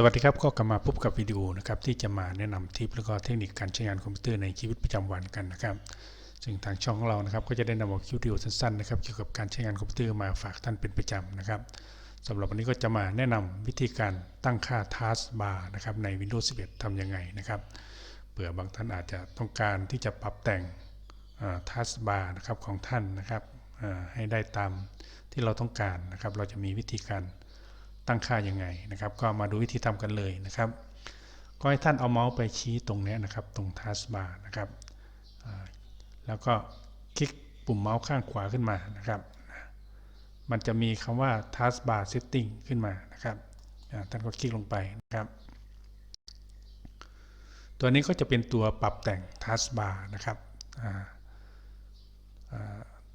สวัสดีครับก็กลับมาพบกับวิดีโอนะครับที่จะมาแนะนำทิปแล้วก็เทคนิคการใช้งานคอมพิวเตอร์ในชีวิตประจำวันกันนะครับ ซึ่งทางช่องของเรานะครับก็จะได้นำเอาคลิปวิดีโอสั้นๆนะครับเกี่ยวกับการใช้งานคอมพิวเตอร์มาฝากท่านเป็นประจำนะครับสำหรับวันนี้ก็จะมาแนะนำวิธีการตั้งค่า Task Bar นะครับใน Windows 11ทำยังไงนะครับเผื่อบางท่านอาจจะต้องการที่จะปรับแต่งทัสบาร์นะครับของท่านนะครับให้ได้ตามที่เราต้องการนะครับ เราจะมีวิธีการ ตั้งค่ายังไงนะครับ ก็มาดูวิธีทำกันเลยนะครับ ก็ให้ท่านเอาเมาส์ไปชี้ตรงนี้นะครับ ตรงทัสบาร์นะครับแล้วก็คลิกปุ่มเมาส์ข้างขวาขึ้นมานะครับ มันจะมีคำว่า Taskbar Setting ขึ้นมานะครับท่านก็คลิกลงไปนะครับ ตัวนี้ก็จะเป็นตัวปรับแต่ง Taskbar นะครับ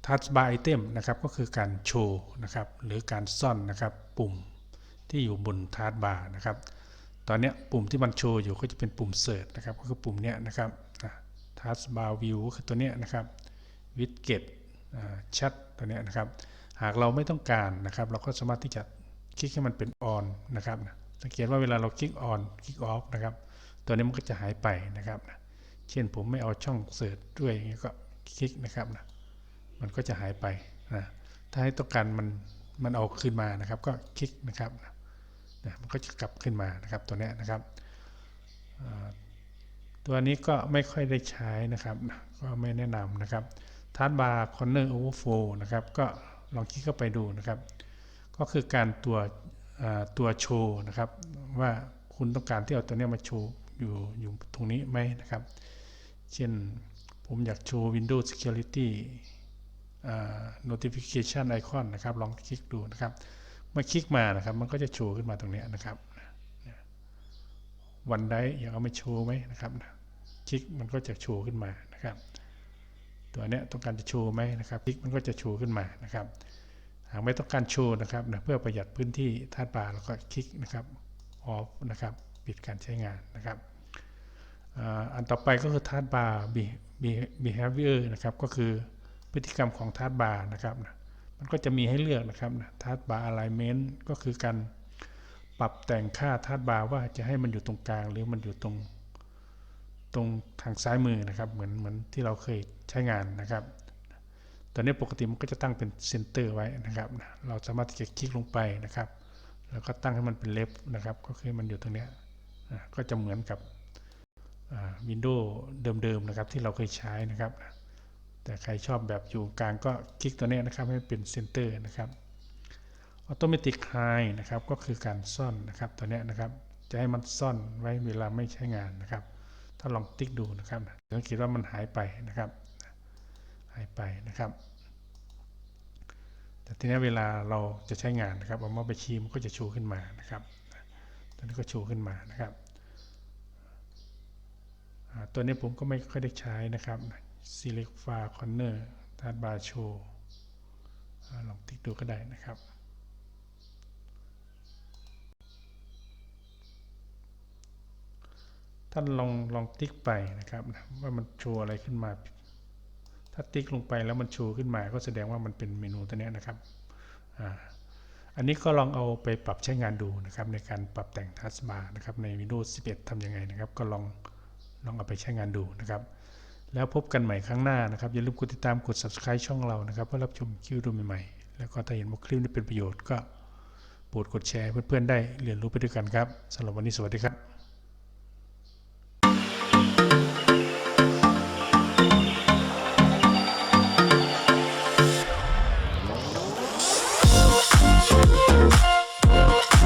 ทัชบาร์ไอเทมนะครับก็คือการโชว์นะครับ หรือการซ่อนนะครับปุ่ม ที่อยู่บนทัชบาร์นะครับ ตอนนี้ปุ่มที่มันโชว์อยู่ก็จะเป็นปุ่มเสิร์ชนะครับ ก็คือปุ่มเนี้ยนะครับทัชบาร์วิวก็คือตัวเนี้ยนะครับวิดเกตชัดตัวเนี้ยนะครับ หากเราไม่ต้องการนะครับ เราก็สามารถที่จะคลิกให้มันเป็นออนนะครับ สังเกตว่าเวลาเราคลิกออนคลิกออฟนะครับ ตัวนี้มันก็จะหายไปนะครับ เช่นผมไม่เอาช่องเสิร์ชด้วยอย่างนี้ก็คลิกนะครับนะมันก็จะหายไปนะถ้าให้ต้องการมันมันเอาขึ้นมานะครับ ก็คลิกนะครับนะ มันก็จะกลับขึ้นมานะครับตัวนี้นะครับตัวนี้ก็ไม่ค่อยได้ใช้นะครับ ก็ไม่แนะนำนะครับทาร์บาร์คอนเนอร์โอเวอร์โฟนะครับ ก็ลองคลิกเข้าไปดูนะครับ ก็คือการตัวตัวโชว์นะครับ ว่าคุณต้องการที่เอาตัวนี้มาโชว์อยู่อยู่ตรงนี้ไหมนะครับ เช่นผมอยากโชว์ Windows Security notification icon นะครับ ลองคลิกดูนะครับ เมื่อคลิกมานะครับ มันก็จะโชว์ขึ้นมาตรงนี้นะครับวันได้อยากเอามาโชว์ไหมนะครับคลิกมันก็จะโชว์ขึ้นมานะครับ ตัวเนี้ยต้องการจะโชว์ไหมนะครับคลิกมันก็จะโชว์ขึ้นมานะครับหากไม่ต้องการโชว์นะครับนะเพื่อประหยัดพื้นที่ทาดบาร์เราก็คลิกนะครับออฟนะครับปิดการใช้งานนะครับอันต่อไปก็คือทาร์บาร์ behavior นะครับก็คือพฤติกรรมของทาร์บาร์นะครับนะ มันก็จะมีให้เลือกนะครับนะทาร์บาร์ alignment ก็คือการปรับแต่งค่าทาร์บาร์ว่าจะให้มันอยู่ตรงกลาง หรือมันอยู่ตรงตรงทางซ้ายมือนะครับ เหมือนเหมือนที่เราเคยใช้งานนะครับตอนนี้ปกติมันก็จะตั้งเป็นเซนเตอร์ไว้นะครับ เราสามารถที่จะคลิกลงไปนะครับ แล้วก็ตั้งให้มันเป็นเลฟนะครับ ก็คือมันอยู่ตรงนี้ก็จะเหมือนกับวินโดว์เดิมๆนะครับที่เราเคยใช้นะครับ แต่ใครชอบแบบอยู่กลางก็คลิกตัวนี้นะครับให้เป็นเซนเตอร์นะครับออโตเมติกไฮนะครับก็คือการซ่อนนะครับตัวนี้นะครับ จะให้มันซ่อนไว้เวลาไม่ใช้งานนะครับ ถ้าลองติ๊กดูนะครับสังเกตว่ามันหายไปนะครับ หายไปนะครับ แต่ทีนี้เวลาเราจะใช้งานนะครับเอามาไปชี้มันก็จะชูขึ้นมานะครับตัวนี้ก็ชูขึ้นมานะครับตัวนี้ผมก็ไม่ค่อยได้ใช้นะครับ select far corner ทาร์บาร์โชลองติ๊กดูก็ได้นะครับ ท่านลองลองติ๊กไปนะครับ ว่ามันโชว์อะไรขึ้นมา ถ้าติ๊กลงไปแล้วมันโชว์ขึ้นมา ก็แสดงว่ามันเป็นเมนูตัวนี้นะครับอ่าอันนี้ก็ลองเอาไปปรับใช้งานดูนะครับ ในการปรับแต่งทัสบาร์นะครับใน Windows 11ทำยังไงนะครับ ก็ลองลองเอาไปใช้งานดูนะครับ แล้วพบกันใหม่ครั้งหน้านะครับ อย่าลืมกดติดตามกด subscribe ช่องเรานะครับ เพื่อรับชมคลิปดูใหม่ๆ แล้วก็ถ้าเห็นว่าคลิปนี้เป็นประโยชน์ก็โปรดกดแชร์เพื่อนๆได้เรียนรู้ไปด้วยกันครับสำหรับวันนี้สวัสดีครับ